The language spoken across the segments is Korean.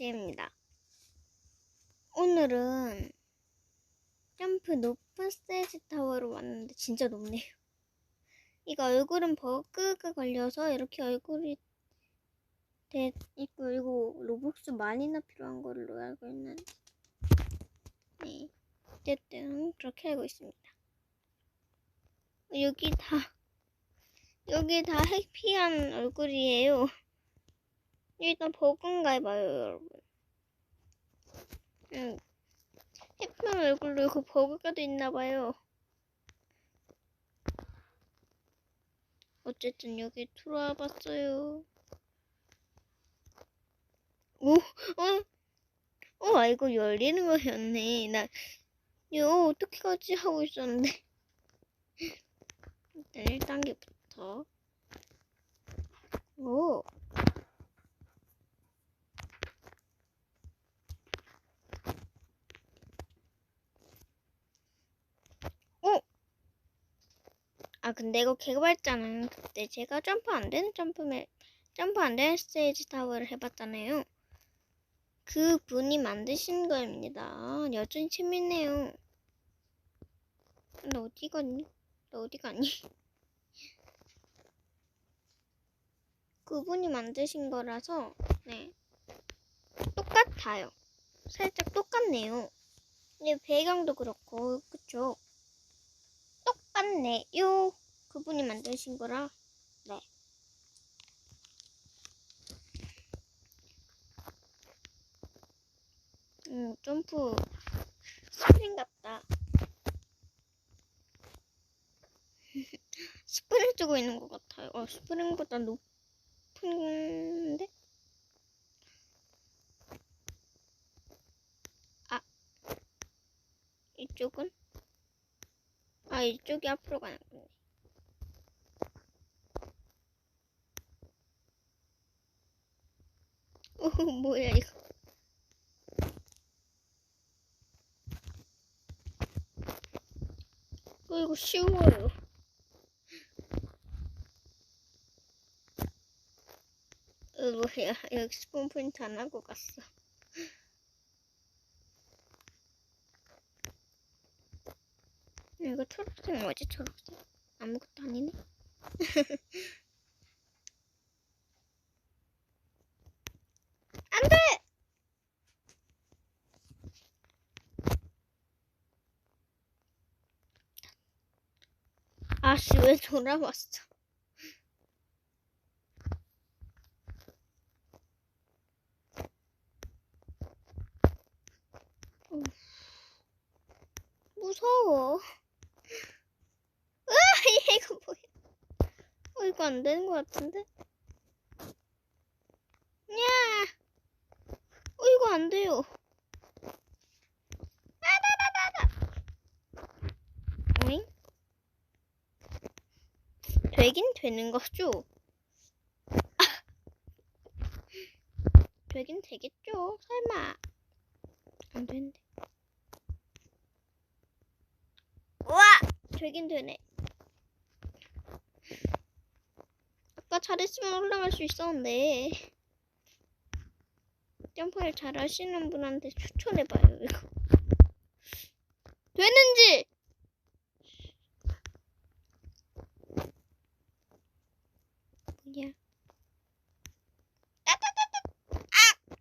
아침입니다. 오늘은 점프 높은 스테이지 타워로 왔는데 진짜 높네요. 이거 얼굴은 버그가 걸려서 이렇게 얼굴이 돼 있고 이거 로벅스 많이나 필요한 걸로 알고 있는데 네 어쨌든 그렇게 알고 있습니다. 여기 다 여기 다 해피한 얼굴이에요. 일단 버그인가 해봐요, 여러분. 응. 해피한 얼굴로 그 버그가 돼 있나봐요. 어쨌든 여기 들어와 봤어요. 오, 어, 어, 아, 이거 열리는 거였네. 나, 이거 어떻게 가지? 하고 있었는데. 일단 1단계부터. 오. 아, 근데 이거 개발자는 그때 제가 점프 안 되는 점프맨, 점프 안 되는 스테이지 타워를 해봤잖아요. 그 분이 만드신 거입니다. 여전히 재밌네요. 너 어디 갔니? 너 어디 갔니? 그분이 만드신 거라서, 네. 똑같아요. 살짝 똑같네요. 근데 배경도 그렇고, 그쵸? 똑같네요. 그분이 만드신 거라, 네. 음, 점프 스프링 같다. 스프링 뜨고 있는 것 같아요. 어, 스프링보다 높은데? 아, 이쪽은? 아, 이쪽이 앞으로 가는군요. 오, 뭐야, 이거. 어, 이거 쉬워요. 어, 뭐야, 여기 스폰 포인트 안 하고 갔어. 이거 초록색 뭐지, 초록색? 아무것도 아니네. 안 돼! 아씨, 왜 돌아왔어? 어. 무서워. 으아, 이거 뭐야? 어, 이거 안 되는 것 같은데? 야! 어, 이거 안 돼요. 아다다다다! 오잉? 되긴 되는 거죠? 아. 되긴 되겠죠? 설마. 안 되는데. 우와! 되긴 되네. 아까 잘했으면 올라갈 수 있었는데. 점프를 잘 하시는 분한테 추천해봐요, 이거. 되는지! 뭐야? 따따따따! 아!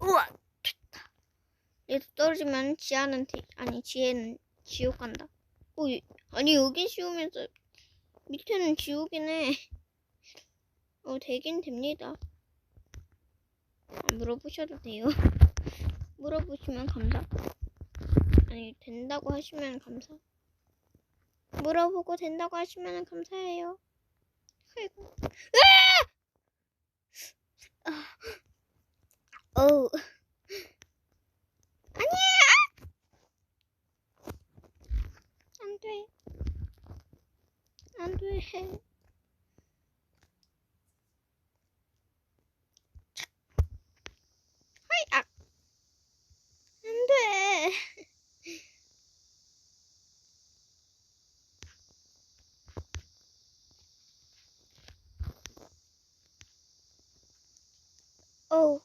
우와! 됐다. 얘도 떨어지면 지하는 대, 아니 지혜는 지옥 간다. 어, 이- 아니 여긴 쉬우면서 밑에는 지옥이네. 어, 되긴 됩니다. 아, 물어보셔도 돼요. 물어보시면 감사. 아니, 된다고 하시면 감사. 물어보고 된다고 하시면 감사해요. 아이고. 으아! 아, 어 돼. 안 돼. 하이, 아. 안 돼. 어.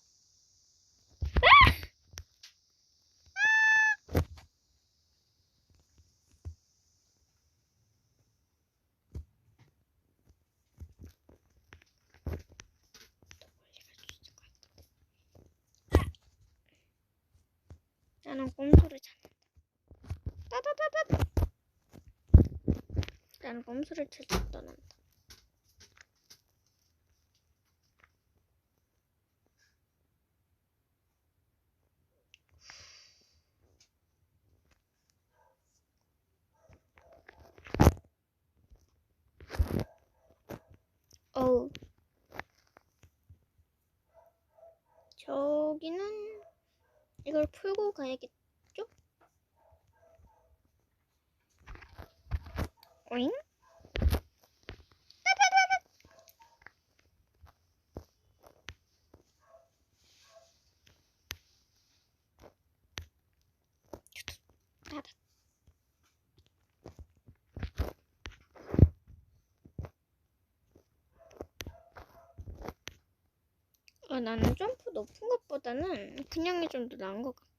나는 꼼수를 찾아 떠난다. 어우. 저기는 이걸 풀고 가야겠죠? 오잉? 아, 나는 점프 높은 것보다는 그냥이 좀 더 나은 것 같아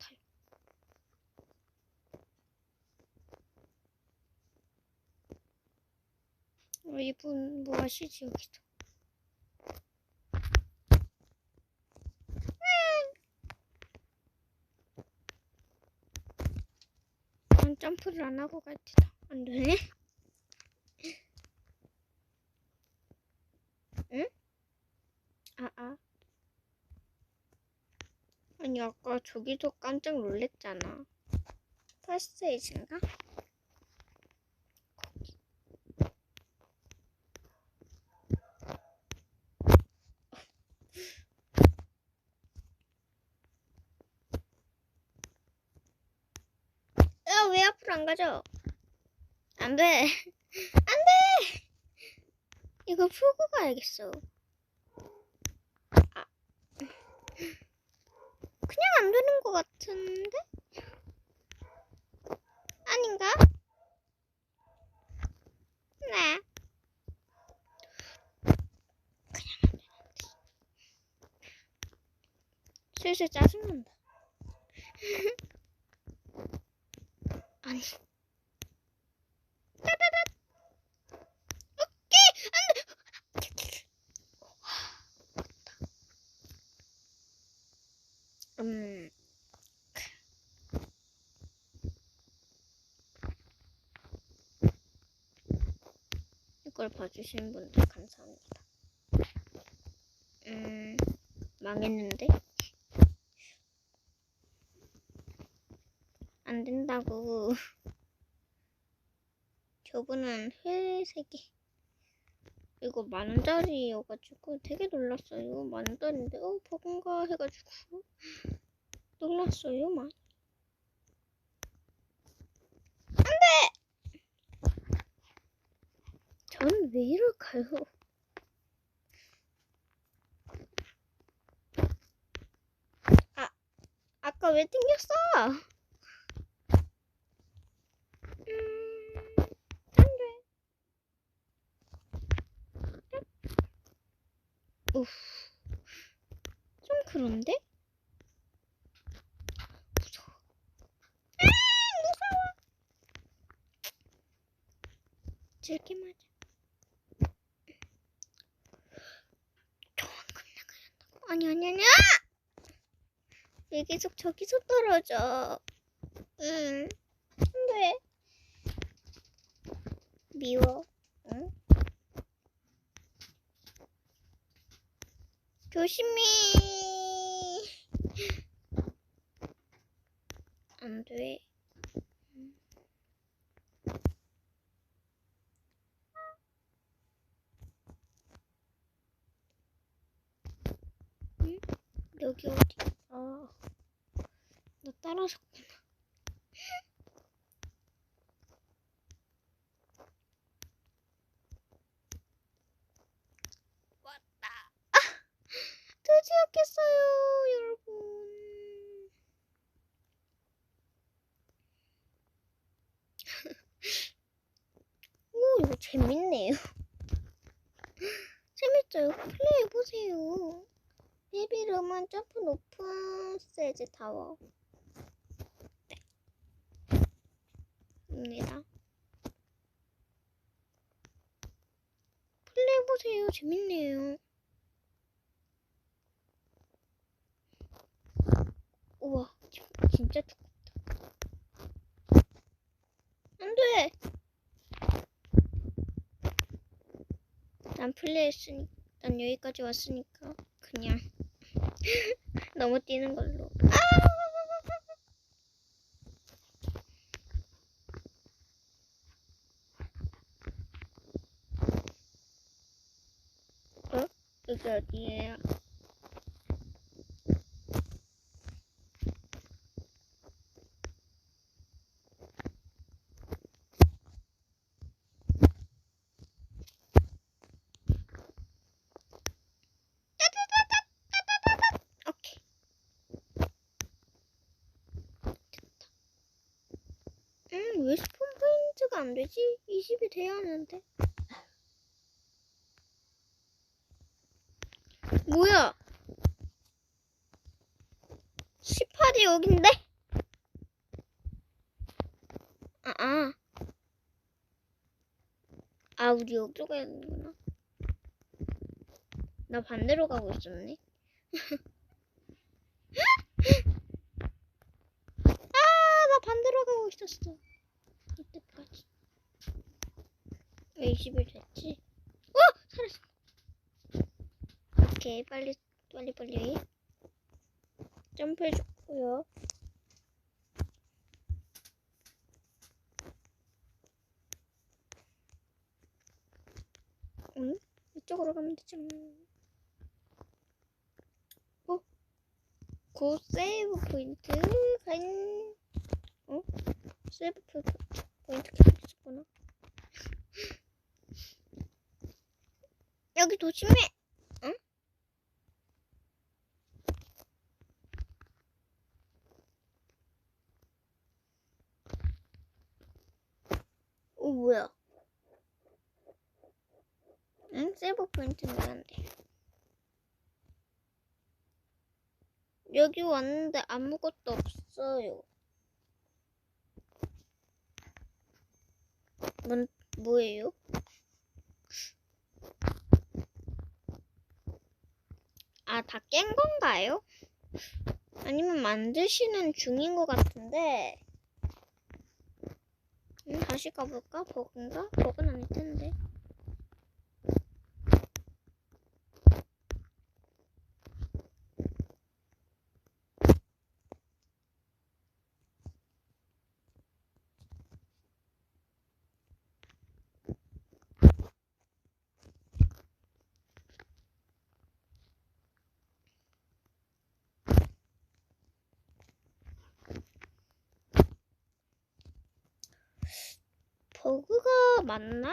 뭐 하시지 여기서? 난 점프를 안 하고 갈 테다. 안 되네? 응? 아, 아. 아니, 아까 저기서 깜짝 놀랬잖아. 퍼스트에이지인가? 야, 가죠? 안 돼. 안 돼! 이거 풀고 가야겠어. 아. 그냥 안 되는 것 같은데? 아닌가? 네. 그냥 안 되는데. 슬슬 짜증난다. 아니. 이걸 봐주신 분들 감사합니다. 음, 망했는데? 안 된다고. 저분은 회색이. 이거 만 원짜리여가지고 되게 놀랐어요. 만 원짜리인데, 어, 버건가 해가지고. 놀랐어요, 많이. 안 돼! 저는 왜 이럴까요? 아, 아까 왜 튕겼어? 음, 안 돼. 우ff. 좀 그런데? 무서워. 아, 무서워. 즐기 맞아. 아니, 아니, 아니. 아! 왜 계속 저기서 떨어져? 응. 안 돼. 미워. 응? 조심히. 안 돼. 응? 여기 어디? 아, 너 따라섰구나. 왔다. 아, 드디어 깼어요, 여러분. 오, 이거 재밌네요. 재밌죠? 이거 플레이 해보세요. 헤비룸은 점프 세즈 타워. 네. 입니다. 플레이해보세요. 재밌네요. 우와, 진짜 두껍다. 안 돼! 난 플레이했으니, 난 여기까지 왔으니까, 그냥. 너무 뛰는 걸로. 아! 어? 여기 어디예요? 되지? 20이 돼야 하는데. 뭐야? 18이 여긴데? 아, 아. 아, 우리 여기로 가야 되는구나. 나 반대로 가고 있었네. 아, 나 반대로 가고 있었어. 이때까지. 왜 20일 됐지? 어! 살았어. 오케이, 빨리, 빨리, 빨리. 점프해줬고요. 응? 이쪽으로 가면 되지. 어? 고 세이브 포인트 간 어? 세이브 포- 포인트 계속 있었구나. 여기 조심해. 뭐야? 응? 세이브 포인트는 안 돼. 여기 왔는데 아무것도 없어요. 뭔, 뭐예요? 아, 다 깬 건가요? 아니면 만드시는 중인 것 같은데. 음, 다시 가볼까? 버그인가? 버그는 아닐 텐데. 버그가 맞나?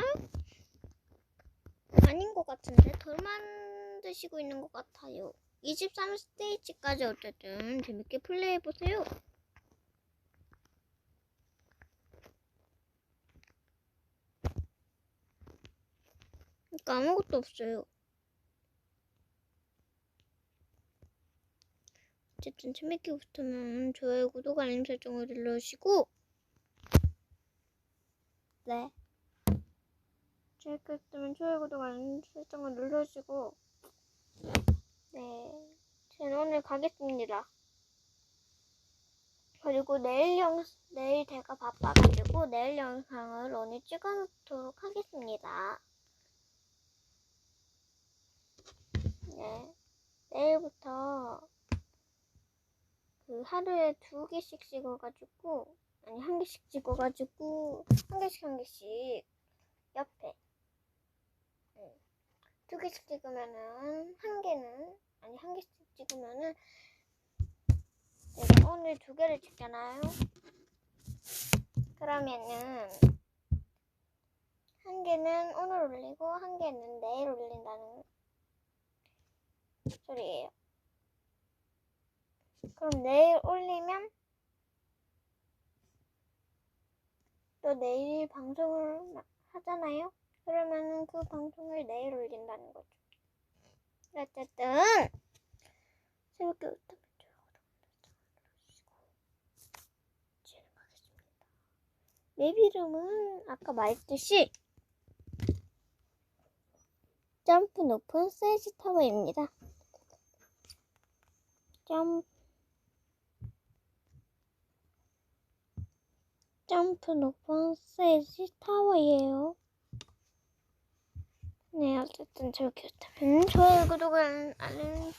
아닌 것 같은데 덜 만드시고 있는 것 같아요. 23스테이지까지 어쨌든 재밌게 플레이해보세요. 그러니까 아무것도 없어요. 어쨌든 재밌게 보셨다면 좋아요, 구독, 알림 설정을 눌러주시고 네. 재밌게 보셨다면 좋아요, 구독, 알림 설정을 눌러주시고 네. 저는 오늘 가겠습니다. 그리고 내일 영 내일 제가 바빠가지고 내일 영상을 오늘 찍어놓도록 하겠습니다. 네. 내일부터 그 하루에 두 개씩 찍어가지고 아니 한 개씩 찍어가지고 한 개씩 한 개씩 옆에 응. 두 개씩 찍으면은 한 개는 아니 한 개씩 찍으면은 내가 오늘 두 개를 찍잖아요. 그러면은 한 개는 오늘 올리고 한 개는 내일 올린다는 소리예요. 그럼 내일 올리면 또 내일 방송을 마- 하잖아요. 그러면은 그 방송을 내일 올린다는 거죠. 어쨌든 재밌게 웃다면. 맵 이름은 아까 말했듯이 점프 높은 세지 타워입니다. 점 점프 높은 세지 타워예요. 네, 어쨌든 재밌게 봤다면 좋아요, 구독을 알림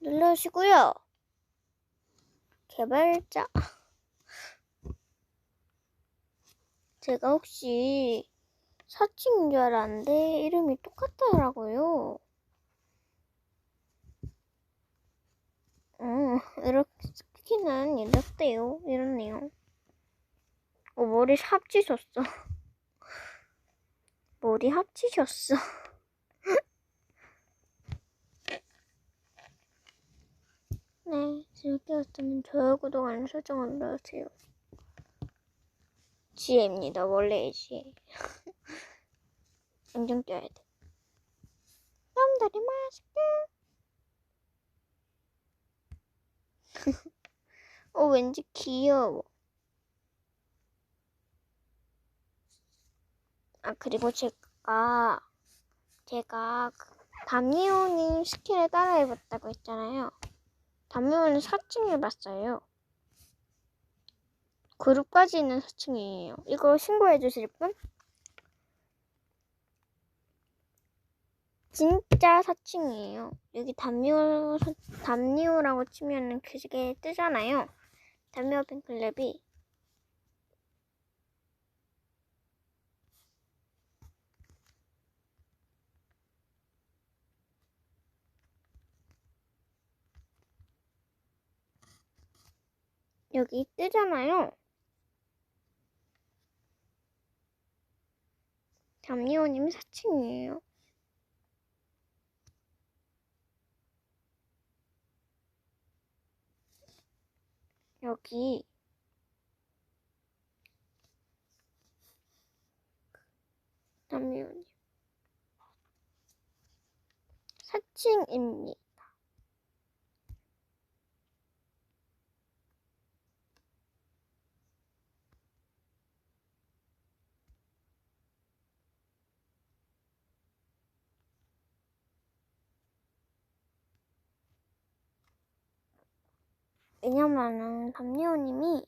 눌러주시고요. 개발자 제가 혹시 사칭인 줄 알았는데 이름이 똑같더라고요. 음, 이렇게 스키는 이렇대요. 이렇네요. 어, 머리 합치셨어. 머리 합치셨어. 네, 봤다면 좋아요, 구독, 알림 설정을 눌러주세요. 지혜입니다, 원래의 지혜. 안경 껴야 돼. 놈들이 맛있게. 어, 왠지 귀여워. 아, 그리고 제가, 제가 그 담미호님 스킬을 따라 해봤다고 했잖아요. 담미호는 4층 해봤어요. 그룹까지 있는 4층이에요. 이거 신고해 주실 분? 진짜 4층이에요. 여기 담미호, 담미호라고 치면은 그게 뜨잖아요. 담미호 팬클럽이. 여기 뜨잖아요. 담리호님이 4층이에요. 여기 담리호님 4층입니다. 왜냐면은 담리호님이